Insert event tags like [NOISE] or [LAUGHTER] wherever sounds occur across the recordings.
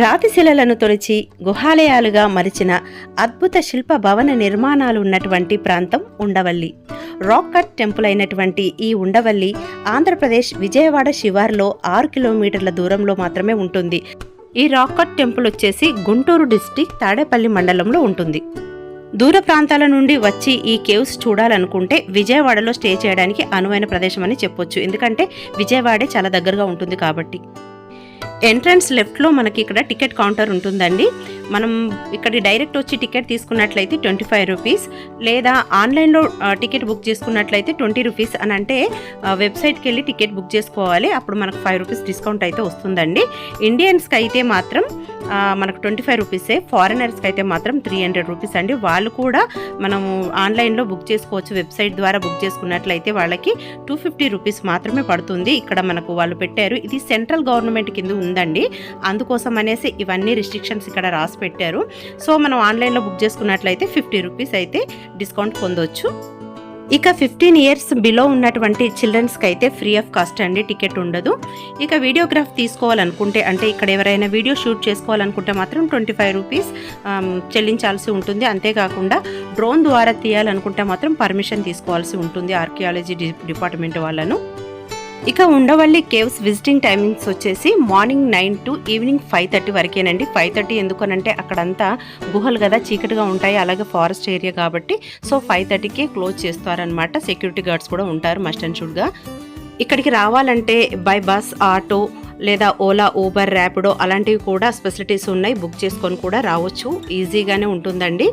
రాతిశిలలను తొలిచి గుహాలయాలుగా మరిచిన అద్భుత శిల్ప భవన నిర్మాణాలు ఉన్నటువంటి ప్రాంతం ఉండవల్లి. రాక్ కట్ టెంపుల్ అయినటువంటి ఈ ఉండవల్లి ఆంధ్రప్రదేశ్ విజయవాడ శివార్లో ఆరు కిలోమీటర్ల దూరంలో మాత్రమే ఉంటుంది. ఈ రాక్ కట్ టెంపుల్ వచ్చేసి గుంటూరు డిస్టిక్ తాడేపల్లి మండలంలో ఉంటుంది. దూర ప్రాంతాల నుండి వచ్చి ఈ కేవ్స్ చూడాలనుకుంటే విజయవాడలో స్టే చేయడానికి అనువైన ప్రదేశం అని చెప్పొచ్చు. ఎందుకంటే విజయవాడే చాలా దగ్గరగా ఉంటుంది కాబట్టి. ఎంట్రన్స్ లెఫ్ట్లో మనకి ఇక్కడ టికెట్ కౌంటర్ ఉంటుందండి. మనం ఇక్కడ డైరెక్ట్ వచ్చి టికెట్ తీసుకున్నట్లయితే ట్వంటీ ఫైవ్ రూపీస్ లేదా ఆన్లైన్లో టికెట్ బుక్ చేసుకున్నట్లయితే ట్వంటీ రూపీస్ అని అంటే వెబ్సైట్కి వెళ్ళి టికెట్ బుక్ చేసుకోవాలి. అప్పుడు మనకు ఫైవ్ రూపీస్ డిస్కౌంట్ అయితే వస్తుందండి. ఇండియన్స్కి అయితే మాత్రం మనకు ట్వంటీ ఫైవ్ రూపీసే. ఫారినర్స్కి అయితే మాత్రం త్రీ హండ్రెడ్ రూపీస్ అండి. వాళ్ళు కూడా మనము ఆన్లైన్లో బుక్ చేసుకోవచ్చు. వెబ్సైట్ ద్వారా బుక్ చేసుకున్నట్లయితే వాళ్ళకి టూ ఫిఫ్టీ రూపీస్ మాత్రమే పడుతుంది. ఇక్కడ మనకు వాళ్ళు పెట్టారు. ఇది సెంట్రల్ గవర్నమెంట్ కింద ఉందండి. అందుకోసం అనేసి ఇవన్నీ రిస్ట్రిక్షన్స్ ఇక్కడ రాసి పెట్టారు. సో మనం ఆన్లైన్లో బుక్ చేసుకున్నట్లయితే ఫిఫ్టీ రూపీస్ అయితే డిస్కౌంట్ పొందొచ్చు. ఇక ఫిఫ్టీన్ ఇయర్స్ బిలో ఉన్నటువంటి చిల్డ్రన్స్కి అయితే ఫ్రీ ఆఫ్ కాస్ట్ అండి టికెట్ ఉండదు. ఇక వీడియోగ్రాఫ్ తీసుకోవాలనుకుంటే అంటే ఇక్కడ ఎవరైనా వీడియో షూట్ చేసుకోవాలనుకుంటే మాత్రం ట్వంటీ ఫైవ్ రూపీస్ చెల్లించాల్సి ఉంటుంది. అంతేకాకుండా డ్రోన్ ద్వారా తీయాలనుకుంటే మాత్రం పర్మిషన్ తీసుకోవాల్సి ఉంటుంది ఆర్కియాలజీ డిపార్ట్మెంట్ వాళ్ళను. ఇక ఉండవల్లి కేవ్స్ విజిటింగ్ టైమింగ్స్ వచ్చేసి morning nine to evening five thirty వరకేనండి. Five thirty ఎందుకనంటే అక్కడంతా గుహలు కదా చీకటిగా ఉంటాయి. అలాగే ఫారెస్ట్ ఏరియా కాబట్టి సో ఫైవ్ థర్టీకే క్లోజ్ చేస్తారనమాట సెక్యూరిటీ గార్డ్స్ కూడా ఉంటారు మస్ట్ అండ్ షుడ్గా. ఇక్కడికి రావాలంటే బై బస్ ఆటో లేదా ఓలా ఊబర్ ర్యాపిడో అలాంటివి కూడా ఫెసిలిటీస్ ఉన్నాయి. బుక్ చేసుకొని కూడా రావచ్చు. ఈజీగానే ఉంటుందండి.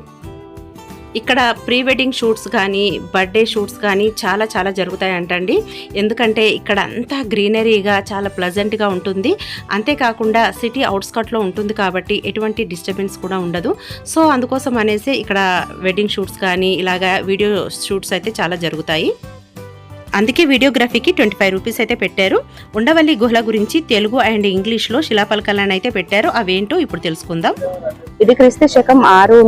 ఇక్కడ ప్రీ వెడ్డింగ్ షూట్స్ కానీ బర్త్డే షూట్స్ కానీ చాలా చాలా జరుగుతాయి అంటండి ఎందుకంటే ఇక్కడ అంతా గ్రీనరీగా చాలా ప్లజెంట్గా ఉంటుంది. అంతేకాకుండా సిటీ అవుట్స్కట్లో ఉంటుంది కాబట్టి ఎటువంటి డిస్టర్బెన్స్ కూడా ఉండదు. సో అందుకోసం అనేసి ఇక్కడ వెడ్డింగ్ షూట్స్ కానీ ఇలాగా వీడియో షూట్స్ అయితే చాలా జరుగుతాయి. అందుకే వీడియోగ్రఫీకి ట్వంటీ ఫైవ్ రూపీస్ అయితే పెట్టారు. ఉండవల్లి గుహల గురించి తెలుగు అండ్ ఇంగ్లీష్లో శిలాపలకలను అయితే పెట్టారు. అవేంటో ఇప్పుడు తెలుసుకుందాం. ఇది క్రీస్తు శకం ఆరు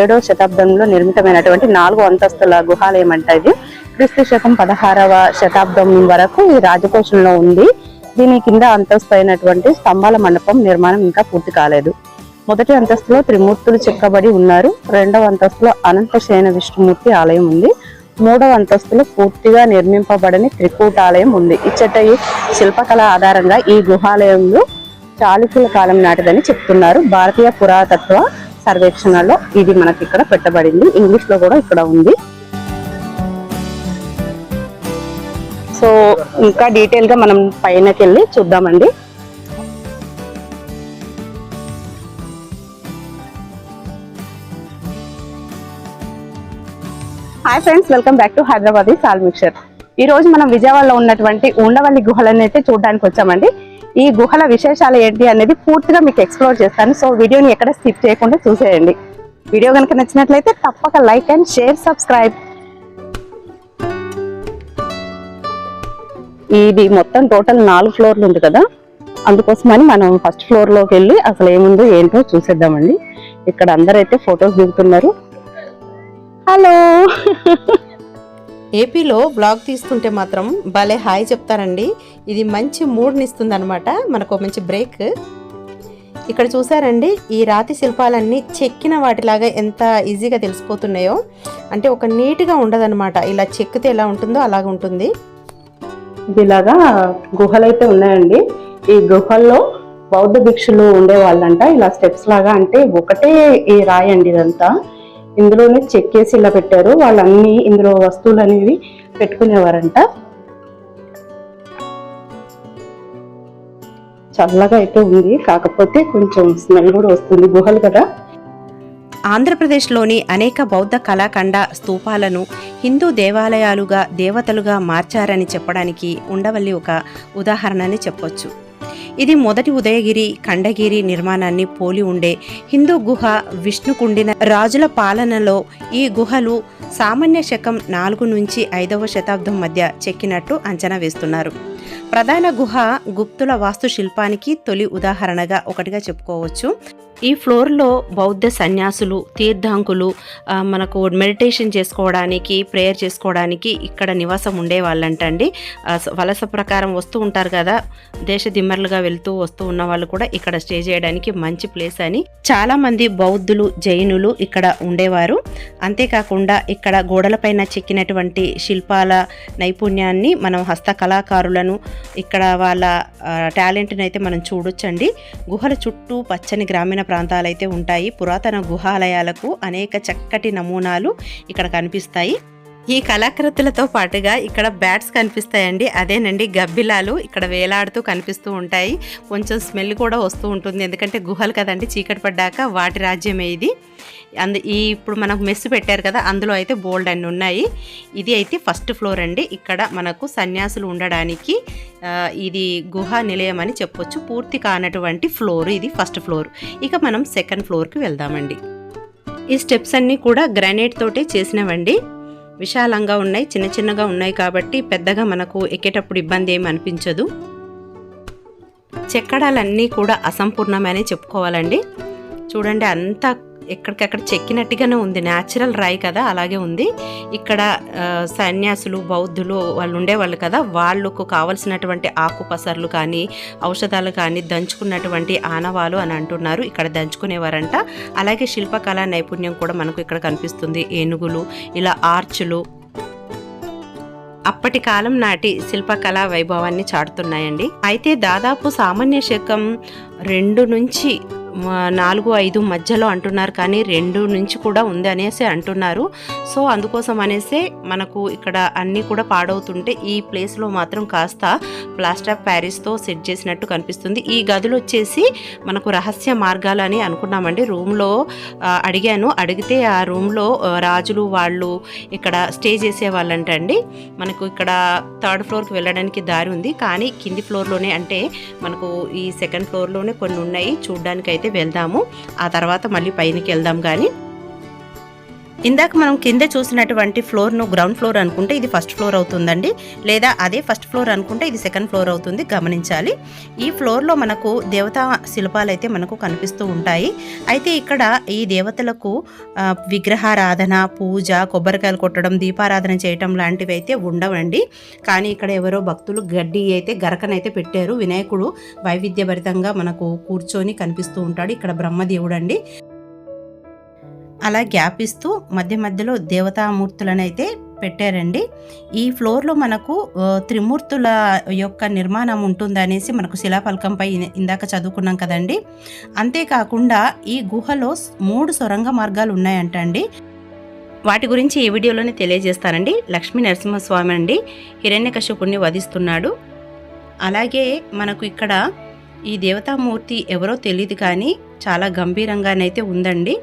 ఏడవ శతాబ్దంలో నిర్మితమైనటువంటి నాలుగు అంతస్తుల గుహాలయం అంట ఇది. క్రీస్తు శకం పదహారవ శతాబ్దం వరకు ఈ రాజకోశంలో ఉంది. దీని కింద అంతస్తు అయినటువంటి స్తంభాల మండపం నిర్మాణం ఇంకా పూర్తి కాలేదు. మొదటి అంతస్తులో త్రిమూర్తులు చెక్కబడి ఉన్నారు. రెండవ అంతస్తులో అనంతశయన విష్ణుమూర్తి ఆలయం ఉంది. మూడవ అంతస్తులో పూర్తిగా నిర్మింపబడని త్రికూటాలయం ఉంది. ఇచ్చట శిల్పకళ ఆధారంగా ఈ గుహాలయంలో చాళుక్యుల కాలం నాటిదని చెప్తున్నారు. భారతీయ పురాతత్వ సర్వేక్షణలో ఇది మనకి ఇక్కడ పెట్టబడింది. ఇంగ్లీష్లో కూడా ఇక్కడ ఉంది. సో ఇంకా డీటెయిల్గా మనం పైనకి వెళ్ళి చూద్దామండి. Hi friends welcome back to Hyderabad సాల్ మిక్చర్. ఈ రోజు మనం విజయవాడలో ఉన్నటువంటి ఉండవల్లి గుహలను అయితే చూడడానికి వచ్చామండి. ఈ గుహల విశేషాలు ఏంటి అనేది పూర్తిగా మీకు ఎక్స్ప్లోర్ చేస్తాను. సో వీడియోని ఎక్కడ స్కిప్ చేయకుండా చూసేయండి. వీడియో కనుక నచ్చినట్లయితే తప్పక లైక్ అండ్ షేర్ సబ్స్క్రైబ్ ఇది మొత్తం టోటల్ నాలుగు ఫ్లోర్లు ఉంది కదా. అందుకోసమని మనం ఫస్ట్ ఫ్లోర్లోకి వెళ్ళి అసలు ఏముందో ఏంటో చూసేద్దామండి. ఇక్కడ అందరైతే ఫొటోస్ దిగుతున్నారు. హలో [LAUGHS] ఏపీలో బ్లాగ్ తీస్తుంటే మాత్రం భలే హాయ్ చెప్తారండి. ఇది మంచి మూడ్ని ఇస్తుంది అనమాట మనకు మంచి బ్రేక్. ఇక్కడ చూసారండి ఈ రాతి శిల్పాలన్నీ చెక్కిన వాటిలాగా ఎంత ఈజీగా తెలిసిపోతున్నాయో. అంటే ఒక నీట్గా ఉండదనమాట ఇలా చెక్కితే ఎలా ఉంటుందో అలాగ ఉంటుంది. ఇలాగా గుహలు అయితే ఉన్నాయండి. ఈ గుహల్లో బౌద్ధ భిక్షులు ఉండేవాళ్ళంట. ఇలా స్టెప్స్ లాగా అంటే ఒకటే ఈ రాయండి ఇదంతా. ఇందులోనే చెక్కేసి ఇలా పెట్టారు. వాళ్ళన్నీ ఇందులో వస్తువులు అనేవి పెట్టుకునేవారంట. చల్లగా అయితే ఉంది. కాకపోతే కొంచెం స్మెల్ కూడా వస్తుంది. గుహలు కదా. ఆంధ్రప్రదేశ్లోని అనేక బౌద్ధ కళాఖండ స్తూపాలను హిందూ దేవాలయాలుగా దేవతలుగా మార్చారని చెప్పడానికి ఉండవల్లి ఒక ఉదాహరణని చెప్పొచ్చు. ఇది మొదటి ఉదయగిరి ఖండగిరి నిర్మాణాన్ని పోలి ఉండే హిందూ గుహ విష్ణుకుండిన రాజుల పాలనలో ఈ గుహలు సామాన్య శకం నాలుగు నుంచి ఐదవ శతాబ్దం మధ్య చెక్కినట్టు అంచనా వేస్తున్నారు. ప్రధాన గుహ గుప్తుల వాస్తుశిల్పానికి తొలి ఉదాహరణగా ఒకటిగా చెప్పుకోవచ్చు. ఈ ఫ్లోర్లో బౌద్ధ సన్యాసులు తీర్థాంకులు మనకు మెడిటేషన్ చేసుకోవడానికి ప్రేయర్ చేసుకోవడానికి ఇక్కడ నివాసం ఉండేవాళ్ళంటండి. వలస ప్రకారం వస్తూ ఉంటారు కదా దేశ దిమ్మర్లుగా వెళ్తూ వస్తూ ఉన్న వాళ్ళు కూడా ఇక్కడ స్టే చేయడానికి మంచి ప్లేస్ అని చాలామంది బౌద్ధులు జైనులు ఇక్కడ ఉండేవారు. అంతేకాకుండా ఇక్కడ గోడలపైన చెక్కినటువంటి శిల్పాల నైపుణ్యాన్ని మనం హస్తకళాకారులను ఇక్కడ వాళ్ళ టాలెంట్ని అయితే మనం చూడొచ్చండి. గుహల చుట్టూ పచ్చని గ్రామీణ ప్రాంతాలు అయితే ఉంటాయి. పురాతన గుహాలయాలకు అనేక చక్కటి నమూనాలు ఇక్కడ కనిపిస్తాయి. ఈ కళాకృతులతో పాటుగా ఇక్కడ బ్యాట్స్ కనిపిస్తాయండి. అదేనండి గబ్బిలాలు ఇక్కడ వేలాడుతూ కనిపిస్తూ ఉంటాయి. కొంచెం స్మెల్ కూడా వస్తూ ఉంటుంది. ఎందుకంటే గుహలు కదండి చీకటి పడ్డాక వాటి రాజ్యమే ఇది. అందు ఈ ఇప్పుడు మనకు మెస్ పెట్టారు కదా అందులో అయితే బోల్డ్ అన్ని ఉన్నాయి. ఇది అయితే ఫస్ట్ ఫ్లోర్ అండి. ఇక్కడ మనకు సన్యాసులు ఉండడానికి ఇది గుహ నిలయం అని చెప్పొచ్చు. పూర్తి కానటువంటి ఫ్లోర్ ఇది ఫస్ట్ ఫ్లోర్. ఇక మనం సెకండ్ ఫ్లోర్కి వెళ్దామండి. ఈ స్టెప్స్ అన్నీ కూడా గ్రానైట్ తోటే చేసినవండి. విశాలంగా ఉన్నాయి చిన్న చిన్నగా ఉన్నాయి కాబట్టి పెద్దగా మనకు ఎక్కేటప్పుడు ఇబ్బంది ఏమి అనిపించదు. చెక్కడాలన్నీ కూడా అసంపూర్ణమనే చెప్పుకోవాలండి. చూడండి అంతా ఎక్కడికక్కడ చెక్కినట్టుగానే ఉంది. న్యాచురల్ రాయి కదా అలాగే ఉంది. ఇక్కడ సన్యాసులు బౌద్ధులు వాళ్ళు ఉండేవాళ్ళు కదా వాళ్ళకు కావలసినటువంటి ఆకుపసర్లు కానీ ఔషధాలు కానీ దంచుకున్నటువంటి ఆనవాలు అని అంటున్నారు. ఇక్కడ దంచుకునేవారంట. అలాగే శిల్పకళా నైపుణ్యం కూడా మనకు ఇక్కడ కనిపిస్తుంది. ఏనుగులు ఇలా ఆర్చులు. అప్పటి కాలం నాటి శిల్పకళా వైభవాన్ని చాటుతున్నాయండి. అయితే దాదాపు సామాన్య శకం రెండు నుంచి నాలుగు ఐదు మధ్యలో అంటున్నారు కానీ రెండు నుంచి కూడా ఉంది అనేసి అంటున్నారు. సో అందుకోసం అనేసి మనకు ఇక్కడ అన్నీ కూడా పాడవుతుంటే ఈ ప్లేస్లో మాత్రం కాస్త ప్లాస్టర్ ఆఫ్ ప్యారిస్తో సెట్ చేసినట్టు కనిపిస్తుంది. ఈ గదులు వచ్చేసి మనకు రహస్య మార్గాలు అని అనుకున్నామండి. రూమ్లో అడిగాను. అడిగితే ఆ రూమ్లో రాజులు వాళ్ళు ఇక్కడ స్టే చేసేవాళ్ళంటండి మనకు ఇక్కడ థర్డ్ ఫ్లోర్కి వెళ్ళడానికి దారి ఉంది. కానీ కింది ఫ్లోర్లోనే అంటే మనకు ఈ సెకండ్ ఫ్లోర్లోనే కొన్ని ఉన్నాయి. చూడ్డానికి అయితే వెళ్దాము. ఆ తర్వాత మళ్ళీ పైనకి వెళ్దాం కానీ ఇందాక మనం కింద చూసినటువంటి ఫ్లోర్ను గ్రౌండ్ ఫ్లోర్ అనుకుంటే ఇది ఫస్ట్ ఫ్లోర్ అవుతుందండి. లేదా అదే ఫస్ట్ ఫ్లోర్ అనుకుంటే ఇది సెకండ్ ఫ్లోర్ అవుతుంది గమనించాలి. ఈ ఫ్లోర్లో మనకు దేవతా శిల్పాలు అయితే మనకు కనిపిస్తూ ఉంటాయి. అయితే ఇక్కడ ఈ దేవతలకు విగ్రహారాధన పూజ కొబ్బరికాయలు కొట్టడం దీపారాధన చేయటం లాంటివి అయితే ఉండవండి. కానీ ఇక్కడ ఎవరో భక్తులు గడ్డి అయితే గరకనైతే పెట్టారు. వినాయకుడు వైవిధ్యభరితంగా మనకు కూర్చొని కనిపిస్తూ ఉంటాడు. ఇక్కడ బ్రహ్మదేవుడు అండి అలా గ్యాప్ ఇస్తూ మధ్య మధ్యలో దేవతామూర్తులను అయితే పెట్టారండి. ఈ ఫ్లోర్లో మనకు త్రిమూర్తుల యొక్క నిర్మాణం ఉంటుందనేసి మనకు శిలాఫలకంపై ఇందాక చదువుకున్నాం కదండి. అంతేకాకుండా ఈ గుహలో మూడు సొరంగ మార్గాలు ఉన్నాయంట అండి వాటి గురించి ఈ వీడియోలోనే తెలియజేస్తానండి. లక్ష్మీ నరసింహస్వామి అండి హిరణ్యకశ్యపుణ్ణి వధిస్తున్నాడు. అలాగే మనకు ఇక్కడ ఈ దేవతామూర్తి ఎవరో తెలియదు కానీ చాలా గంభీరంగానైతే ఉందండి.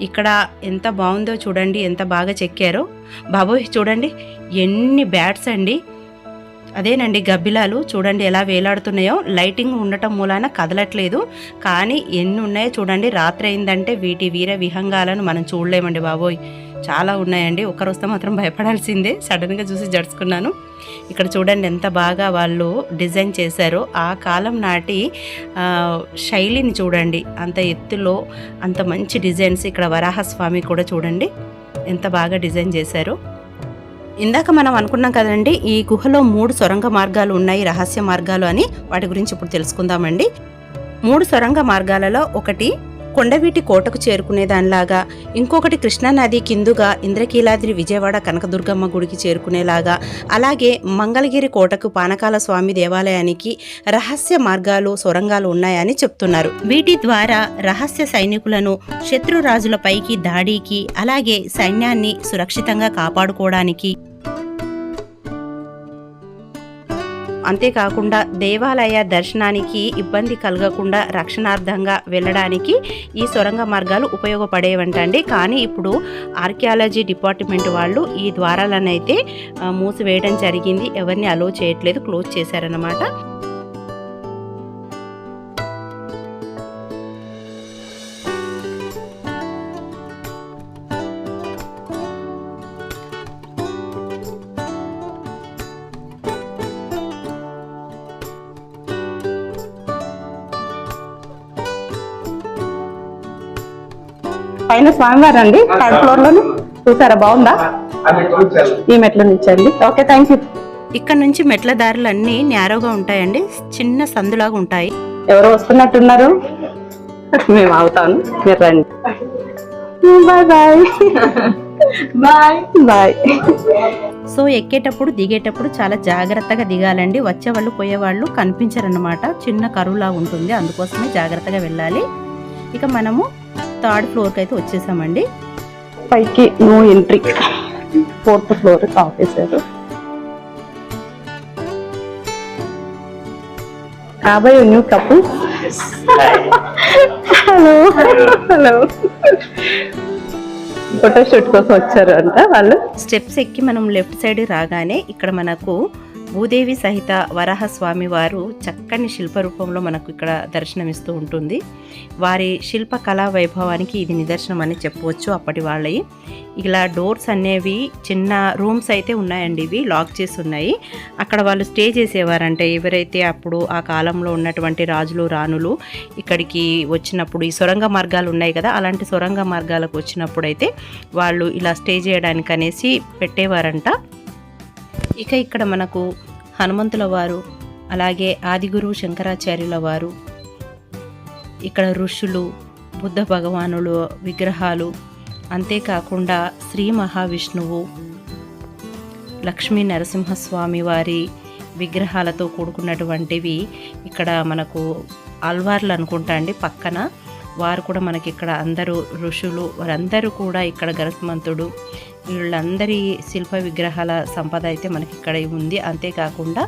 ఇక్కడ ఎంత బాగుందో చూడండి ఎంత బాగా చెక్కారో. బాబోయ్ చూడండి ఎన్ని బ్యాట్స్ అండి. అదేనండి గబ్బిలాలు. చూడండి ఎలా వేలాడుతున్నాయో. లైటింగ్ ఉండటం మూలాన కదలట్లేదు. కానీ ఎన్ని ఉన్నాయో చూడండి రాత్రి అయిందంటే వీటి వీర విహంగాలను మనం చూడలేమండి బాబోయ్. చాలా ఉన్నాయండి. ఒకరు వస్తే మాత్రం భయపడాల్సిందే. సడన్గా చూసి జడుచుకున్నాను ఇక్కడ చూడండి ఎంత బాగా వాళ్ళు డిజైన్ చేశారో. ఆ కాలం నాటి శైలిని చూడండి. అంత ఎత్తులో అంత మంచి డిజైన్స్ ఇక్కడ వరాహస్వామి కూడా చూడండి. ఎంత బాగా డిజైన్ చేశారో. ఇందాక మనం అనుకున్నాం కదండి ఈ గుహలో మూడు సొరంగ మార్గాలు ఉన్నాయి రహస్య మార్గాలు అని. వాటి గురించి ఇప్పుడు తెలుసుకుందామండి. మూడు సొరంగ మార్గాలలో ఒకటి కొండవీటి కోటకు చేరుకునేదానిలాగా ఇంకొకటి కృష్ణానది కిందుగా ఇంద్రకీలాద్రి విజయవాడ కనకదుర్గమ్మ గుడికి చేరుకునేలాగా అలాగే మంగళగిరి కోటకు పానకాల స్వామి దేవాలయానికి రహస్య మార్గాలు సొరంగాలు ఉన్నాయని చెప్తున్నారు. వీటి ద్వారా రహస్య సైనికులను శత్రురాజులపైకి దాడికి అలాగే సైన్యాన్ని సురక్షితంగా కాపాడుకోవడానికి అంతేకాకుండా దేవాలయ దర్శనానికి ఇబ్బంది కలగకుండా రక్షణార్థంగా వెళ్ళడానికి ఈ సొరంగ మార్గాలు ఉపయోగపడేవంటండి. కానీ ఇప్పుడు ఆర్కియాలజీ డిపార్ట్మెంట్ వాళ్ళు ఈ ద్వారాలను అయితే మూసివేయడం జరిగింది. ఎవరిని అలో చేయట్లేదు క్లోజ్ చేశారనమాట పైన స్వామివారు అండి థర్డ్ ఫ్లోర్లోనే. చూసారా బాగుందా? ఈ మెట్లు నుంచండి. ఓకే థ్యాంక్ యూ ఇక్కడ నుంచి మెట్ల దారులన్నీ నేరోగా ఉంటాయండి. చిన్న సందులాగా ఉంటాయి. ఎవరో వస్తున్నట్టున్నారు. మేము అవుతాను మీరు రండి. Bye bye bye bye so ఎక్కేటప్పుడు దిగేటప్పుడు చాలా జాగ్రత్తగా దిగాలండి. వచ్చేవాళ్ళు పోయేవాళ్ళు కనిపించరన్నమాట. చిన్న కరువులా ఉంటుంది. అందుకోసమే జాగ్రత్తగా వెళ్ళాలి. ఇక మనము థర్డ్ ఫ్లోర్కి అయితే వచ్చేసామండి. పైకి no entry. Fourth floor officer కాబోయే new couple. Hello hello. Photo shoot కోసం వచ్చారు అంట వాళ్ళు. స్టెప్స్ ఎక్కి మనం లెఫ్ట్ సైడ్ రాగానే ఇక్కడ మనకు భూదేవి సహిత వరాహస్వామి వారు చక్కని శిల్ప రూపంలో మనకు ఇక్కడ దర్శనమిస్తూ ఉంటుంది. వారి శిల్ప కళా వైభవానికి ఇది నిదర్శనం అని చెప్పవచ్చు అప్పటి వాళ్ళవి ఇలా డోర్స్ అనేవి చిన్న రూమ్స్ అయితే ఉన్నాయండి ఇవి లాక్ చేసి ఉన్నాయి. అక్కడ వాళ్ళు స్టే చేసేవారంటే ఎవరైతే అప్పుడు ఆ కాలంలో ఉన్నటువంటి రాజులు రాణులు ఇక్కడికి వచ్చినప్పుడు ఈ సొరంగ మార్గాలు ఉన్నాయి కదా అలాంటి సొరంగ మార్గాలకు వచ్చినప్పుడు అయితే వాళ్ళు ఇలా స్టే చేయడానికి అనేసి పెట్టేవారంట. ఇక ఇక్కడ మనకు హనుమంతుల వారు అలాగే ఆదిగురువు శంకరాచార్యుల వారు ఇక్కడ ఋషులు బుద్ధ భగవానులు విగ్రహాలు అంతేకాకుండా శ్రీ మహావిష్ణువు లక్ష్మీ నరసింహస్వామి వారి విగ్రహాలతో కూడుకున్నటువంటివి ఇక్కడ మనకు అల్వార్లు అనుకుంటా అండి పక్కన. వారు కూడా మనకి ఇక్కడ అందరూ ఋషులు వారందరూ కూడా ఇక్కడ గరుత్మంతుడు వీళ్ళందరి శిల్ప విగ్రహాల సంపద అయితే మనకి ఇక్కడ ఉంది. అంతేకాకుండా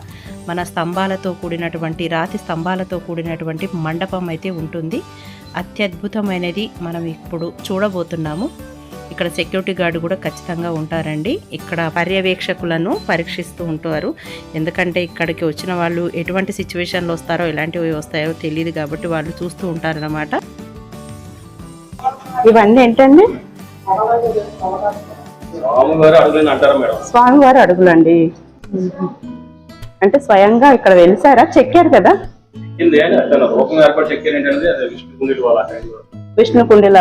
మన స్తంభాలతో కూడినటువంటి రాతి స్తంభాలతో కూడినటువంటి మండపం అయితే ఉంటుంది. అత్యద్భుతమైనది మనం ఇప్పుడు చూడబోతున్నాము. ఇక్కడ సెక్యూరిటీ గార్డు కూడా ఖచ్చితంగా ఉంటారండి. ఇక్కడ పర్యవేక్షకులను పరీక్షిస్తూ ఉంటారు. ఎందుకంటే ఇక్కడికి వచ్చిన వాళ్ళు ఎటువంటి సిచ్యువేషన్లో వస్తారో ఎలాంటివి వస్తాయో తెలియదు కాబట్టి వాళ్ళు చూస్తూ ఉంటారన్నమాట. ఇవన్నీ ఏంటండి? స్వామివారు అడుగులండి. అంటే స్వయంగా ఇక్కడ వెలిసారా? చెక్కారు కదా. విష్ణు కుండిలు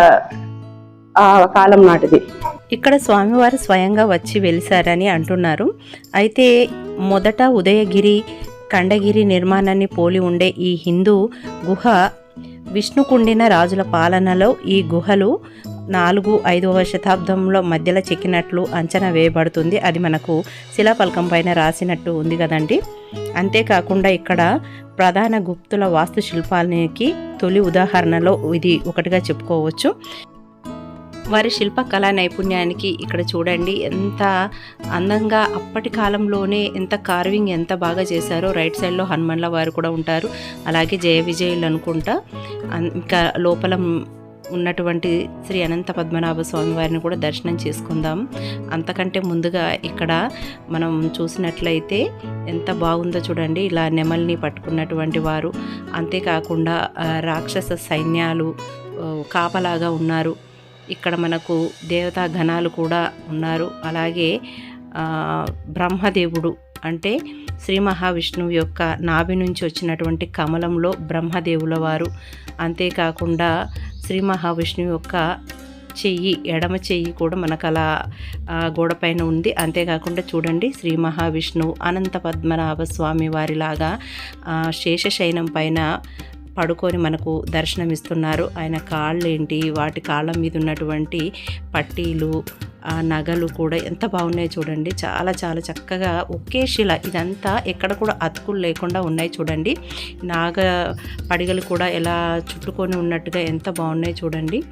కాలం నాటిది. ఇక్కడ స్వామివారు స్వయంగా వచ్చి వెలిసారని అంటున్నారు. అయితే మొదట ఉదయగిరి కండగిరి నిర్మాణాన్ని పోలి ఉండే ఈ హిందూ గుహ విష్ణుకుండిన రాజుల పాలనలో ఈ గుహలు నాలుగు ఐదవ శతాబ్దంలో మధ్యలో చెక్కినట్లు అంచనా వేయబడుతుంది. అది మనకు శిలాఫలకం పైన రాసినట్టు ఉంది కదండి. అంతేకాకుండా ఇక్కడ ప్రధాన గుప్తుల వాస్తుశిల్పానికి తొలి ఉదాహరణలో ఇది ఒకటిగా చెప్పుకోవచ్చు. వారి శిల్పకళా నైపుణ్యానికి ఇక్కడ చూడండి. ఎంత అందంగా అప్పటి కాలంలోనే ఎంత కార్వింగ్ ఎంత బాగా చేశారో రైట్ సైడ్లో హనుమన్ల వారు కూడా ఉంటారు. అలాగే జయ విజయులు అనుకుంటా. ఇంకా లోపల ఉన్నటువంటి శ్రీ అనంత పద్మనాభ స్వామి వారిని కూడా దర్శనం చేసుకుందాం. అంతకంటే ముందుగా ఇక్కడ మనం చూసినట్లయితే ఎంత బాగుందో చూడండి. ఇలా నెమల్ని పట్టుకున్నటువంటి వారు. అంతేకాకుండా రాక్షస సైన్యాలు కాపలాగా ఉన్నారు. ఇక్కడ మనకు దేవతా గణాలు కూడా ఉన్నారు. అలాగే బ్రహ్మదేవుడు అంటే శ్రీ మహావిష్ణువు యొక్క నాభి నుంచి వచ్చినటువంటి కమలంలో బ్రహ్మదేవుల వారు. అంతేకాకుండా శ్రీ మహావిష్ణువు యొక్క చెయ్యి ఎడమ చెయ్యి కూడా మనకు అలా గోడపైన గోడ పైన ఉంది. అంతేకాకుండా చూడండి శ్రీ మహావిష్ణువు అనంత పద్మనాభ స్వామి వారిలాగా శేషశయనం పైన పడుకొని మనకు దర్శనమిస్తున్నారు. ఆయన కాళ్ళు ఏంటి వాటి కాళ్ళ మీద ఉన్నటువంటి పట్టీలు ఆ నగలు కూడా ఎంత బాగున్నాయి చూడండి. చాలా చాలా చక్కగా ఒకే శిల ఇదంతా ఎక్కడ కూడా అతుకులు లేకుండా ఉన్నాయి చూడండి. నాగ పడిగలు కూడా ఎలా చుట్టుకొని ఉన్నట్టుగా ఎంత బాగున్నాయి చూడండి.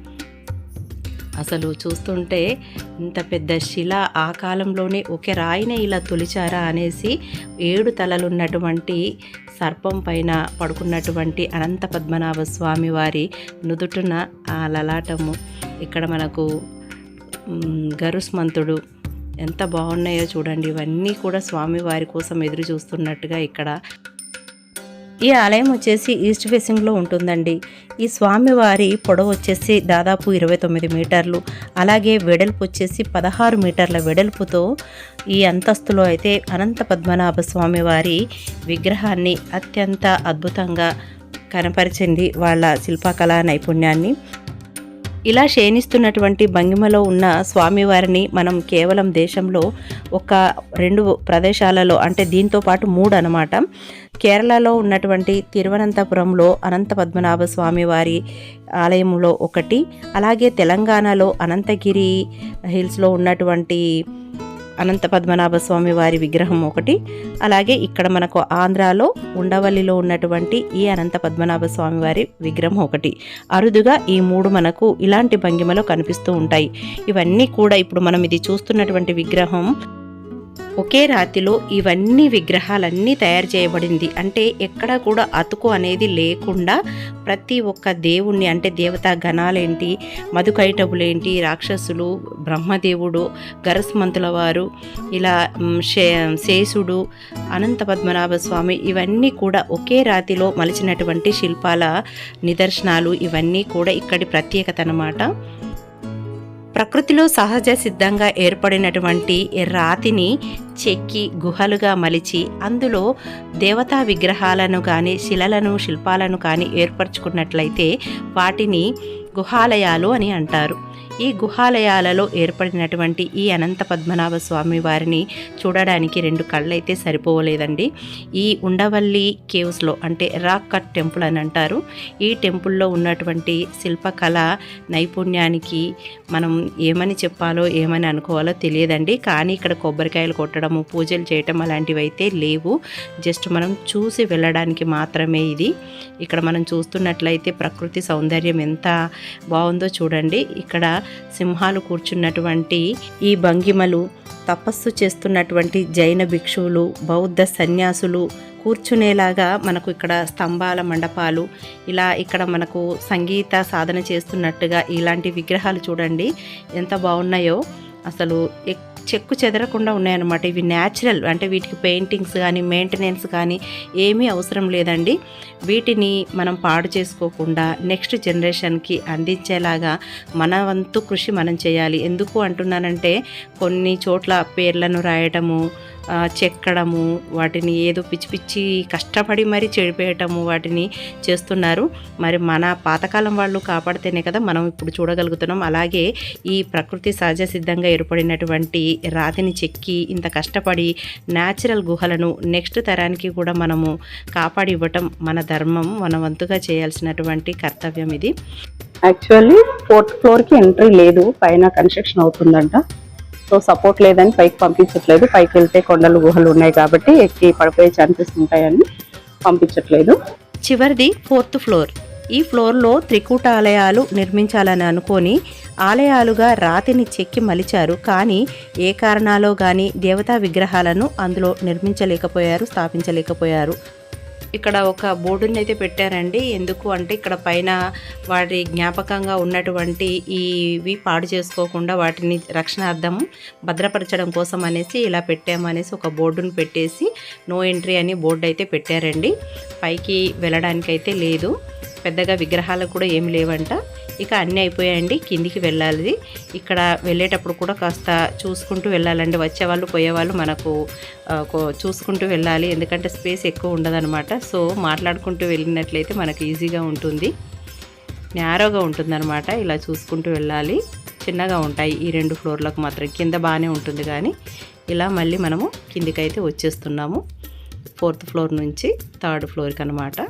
అసలు చూస్తుంటే ఇంత పెద్ద శిల ఆ కాలంలోనే ఒకే రాయినే ఇలా తొలిచారా అనేసి ఏడు తలలున్నటువంటి సర్పం పైన పడుకున్నటువంటి అనంత పద్మనాభ స్వామి వారి నుదుటున ఆ లలాటము. ఇక్కడ మనకు గరుస్మంతుడు ఎంత బాగున్నాయో చూడండి. ఇవన్నీ కూడా స్వామి వారి కోసం ఎదురు చూస్తున్నట్టుగా ఇక్కడ ఈ ఆలయం వచ్చేసి ఈస్ట్ ఫేసింగ్లో ఉంటుందండి. ఈ స్వామివారి పొడవు వచ్చేసి దాదాపు ఇరవై తొమ్మిది మీటర్లు. అలాగే వెడల్పు వచ్చేసి పదహారు మీటర్ల వెడల్పుతో ఈ అంతస్తులో అయితే అనంత పద్మనాభ స్వామి వారి విగ్రహాన్ని అత్యంత అద్భుతంగా కనపరిచింది వాళ్ళ శిల్పకళా నైపుణ్యాన్ని. ఇలా శయనిస్తున్నటువంటి భంగిమలో ఉన్న స్వామివారిని మనం కేవలం దేశంలో ఒక రెండు ప్రదేశాలలో అంటే దీంతో పాటు మూడు అనమాట కేరళలో ఉన్నటువంటి తిరువనంతపురంలో అనంత పద్మనాభ స్వామి వారి ఆలయంలో ఒకటి. అలాగే తెలంగాణలో అనంతగిరి హిల్స్లో ఉన్నటువంటి అనంత పద్మనాభ స్వామి వారి విగ్రహం ఒకటి. అలాగే ఇక్కడ మనకు ఆంధ్రాలో ఉండవల్లిలో ఉన్నటువంటి ఈ అనంత పద్మనాభ స్వామి వారి విగ్రహం ఒకటి. అరుదుగా ఈ మూడు మనకు ఇలాంటి భంగిమలో కనిపిస్తూ ఉంటాయి. ఇవన్నీ కూడా ఇప్పుడు మనం ఇది చూస్తున్నటువంటి విగ్రహం ఒకే రాతిలో ఇవన్నీ విగ్రహాలన్నీ తయారు చేయబడింది. అంటే ఎక్కడ కూడా అతుకు అనేది లేకుండా ప్రతి ఒక్క దేవుణ్ణి అంటే దేవతా గణాలేంటి మధుకైటబులేంటి రాక్షసులు బ్రహ్మదేవుడు గరస్మంతుల వారు ఇలా శే- శేషుడు అనంత పద్మనాభ స్వామి ఇవన్నీ కూడా ఒకే రాతిలో మలిచినటువంటి శిల్పాల నిదర్శనాలు ఇవన్నీ కూడా ఇక్కడి ప్రత్యేకత అన్నమాట. ప్రకృతిలో సహజ సిద్ధంగా ఏర్పడినటువంటి రాతిని చెక్కి గుహలుగా మలిచి అందులో దేవతా విగ్రహాలను కానీ శిలలను శిల్పాలను కానీ ఏర్పరచుకున్నట్లయితే వాటిని గుహాలయాలు అని అంటారు. ఈ గుహాలయాలలో ఏర్పడినటువంటి ఈ అనంత పద్మనాభ స్వామి వారిని చూడడానికి రెండు కళ్ళైతే సరిపోలేదండి ఈ ఉండవల్లి కేవ్స్లో అంటే రాక్ కట్ టెంపుల్ అని అంటారు. ఈ టెంపుల్లో ఉన్నటువంటి శిల్పకళ నైపుణ్యానికి మనం ఏమని చెప్పాలో ఏమని అనుకోవాలో తెలియదండి. కానీ ఇక్కడ కొబ్బరికాయలు కొట్టడము పూజలు చేయటం అలాంటివి అయితే లేవు. జస్ట్ మనం చూసి వెళ్ళడానికి మాత్రమే ఇది. ఇక్కడ మనం చూస్తున్నట్లయితే ప్రకృతి సౌందర్యం ఎంత బాగుందో చూడండి. ఇక్కడ సింహాలు కూర్చున్నటువంటి ఈ భంగిమలు తపస్సు చేస్తున్నటువంటి జైన భిక్షువులు బౌద్ధ సన్యాసులు కూర్చునేలాగా మనకు ఇక్కడ స్తంభాల మండపాలు ఇలా ఇక్కడ మనకు సంగీత సాధన చేస్తున్నట్టుగా ఇలాంటి విగ్రహాలు చూడండి ఎంత బాగున్నాయో. అసలు ఎక్- చెక్కు చెదరకుండా ఉన్నాయన్నమాట. ఇవి న్యాచురల్ అంటే వీటికి పెయింటింగ్స్ కానీ మెయింటెనెన్స్ కానీ ఏమీ అవసరం లేదండి. వీటిని మనం పాడు చేసుకోకుండా నెక్స్ట్ జనరేషన్కి అందించేలాగా మన వంతు కృషి మనం చేయాలి. ఎందుకు అంటున్నానంటే కొన్ని చోట్ల పేర్లను రాయటము చెక్కడము వాటిని ఏదో పిచ్చి పిచ్చి కష్టపడి మరీ చెడిపేయటము వాటిని చేస్తున్నారు. మరి మన పాతకాలం వాళ్ళు కాపాడితేనే కదా మనం ఇప్పుడు చూడగలుగుతున్నాం. అలాగే ఈ ప్రకృతి సహజ సిద్ధంగా ఏర్పడినటువంటి రాతిని చెక్కి ఇంత కష్టపడి న్యాచురల్ గుహలను నెక్స్ట్ తరానికి కూడా మనము కాపాడి ఇవ్వటం మన ధర్మం మన వంతుగా చేయాల్సినటువంటి కర్తవ్యం ఇది. యాక్చువల్లీ ఫోర్త్ ఫ్లోర్కి ఎంట్రీ లేదు. పైన కన్స్ట్రక్షన్ అవుతుందంట. సో సపోర్ట్ లేదని పైకి పంపించట్లేదు. పైకి వెళ్తే కొండలు గుహలు ఉన్నాయి కాబట్టి ఎక్కి పడిపోయే ఛాన్సెస్ ఉంటాయని పంపించట్లేదు. చివరిది ఫోర్త్ ఫ్లోర్. ఈ ఫ్లోర్లో త్రికూట ఆలయాలు నిర్మించాలని అనుకొని ఆలయాలుగా రాతిని చెక్కి మలిచారు. కానీ ఏ కారణాలో కానీ దేవతా విగ్రహాలను అందులో నిర్మించలేకపోయారు స్థాపించలేకపోయారు. ఇక్కడ ఒక బోర్డుని అయితే పెట్టారండి. ఎందుకు అంటే ఇక్కడ పైన వాటి జ్ఞాపకంగా ఉన్నటువంటి ఇవి పాడు చేసుకోకుండా వాటిని రక్షణార్థం భద్రపరచడం కోసం అనేసి ఇలా పెట్టామనేసి ఒక బోర్డును పెట్టేసి నో ఎంట్రీ అని బోర్డు అయితే పెట్టారండి. పైకి వెళ్ళడానికి అయితే లేదు. పెద్దగా విగ్రహాలు కూడా ఏమి లేవంట. ఇక అన్నీ అయిపోయాయండి. కిందికి వెళ్ళాలి. ఇక్కడ వెళ్ళేటప్పుడు కూడా కాస్త చూసుకుంటూ వెళ్ళాలండి. వచ్చేవాళ్ళు పోయేవాళ్ళు మనకు చూసుకుంటూ వెళ్ళాలి. ఎందుకంటే స్పేస్ ఎక్కువ ఉండదన్నమాట. సో మాట్లాడుకుంటూ వెళ్ళినట్లయితే మనకు ఈజీగా ఉంటుంది. నేరోగా ఉంటుందన్నమాట. ఇలా చూసుకుంటూ వెళ్ళాలి. చిన్నగా ఉంటాయి ఈ రెండు ఫ్లోర్లకు మాత్రం. కింద బాగానే ఉంటుంది కానీ ఇలా మళ్ళీ మనము కిందికైతే వచ్చేస్తున్నాము. ఫోర్త్ ఫ్లోర్ నుంచి థర్డ్ ఫ్లోర్కి అనమాట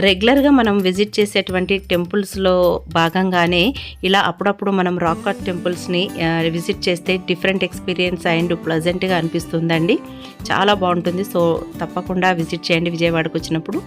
రెగ్యులర్గా మనం విజిట్ చేసేటువంటి టెంపుల్స్లో భాగంగానే ఇలా అప్పుడప్పుడు మనం రాక్ కట్ టెంపుల్స్ని విజిట్ చేస్తే డిఫరెంట్ ఎక్స్పీరియన్స్ అండ్ ప్లజెంట్గా అనిపిస్తుందండి. చాలా బాగుంటుంది. సో తప్పకుండా విజిట్ చేయండి విజయవాడకు వచ్చినప్పుడు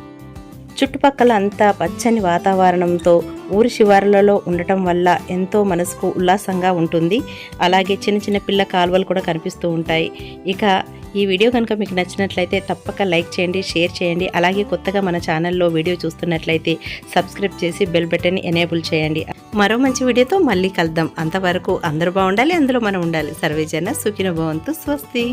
చుట్టుపక్కల అంతా పచ్చని వాతావరణంతో ఊరి శివారులలో ఉండటం వల్ల ఎంతో మనసుకు ఉల్లాసంగా ఉంటుంది. అలాగే చిన్న చిన్న పిల్ల కాలువలు కూడా కనిపిస్తూ ఉంటాయి. ఇక ఈ వీడియో కనుక మీకు నచ్చినట్లయితే తప్పక లైక్ చేయండి షేర్ చేయండి. అలాగే కొత్తగా మన ఛానల్లో వీడియో చూస్తున్నట్లయితే సబ్స్క్రైబ్ చేసి బెల్ బటన్ ఎనేబుల్ చేయండి. మరో మంచి వీడియోతో మళ్ళీ కలుద్దాం. అంతవరకు అందరూ బాగుండాలి అందులో మనం ఉండాలి. సర్వేజన సుఖిన భవంతు స్వస్తి.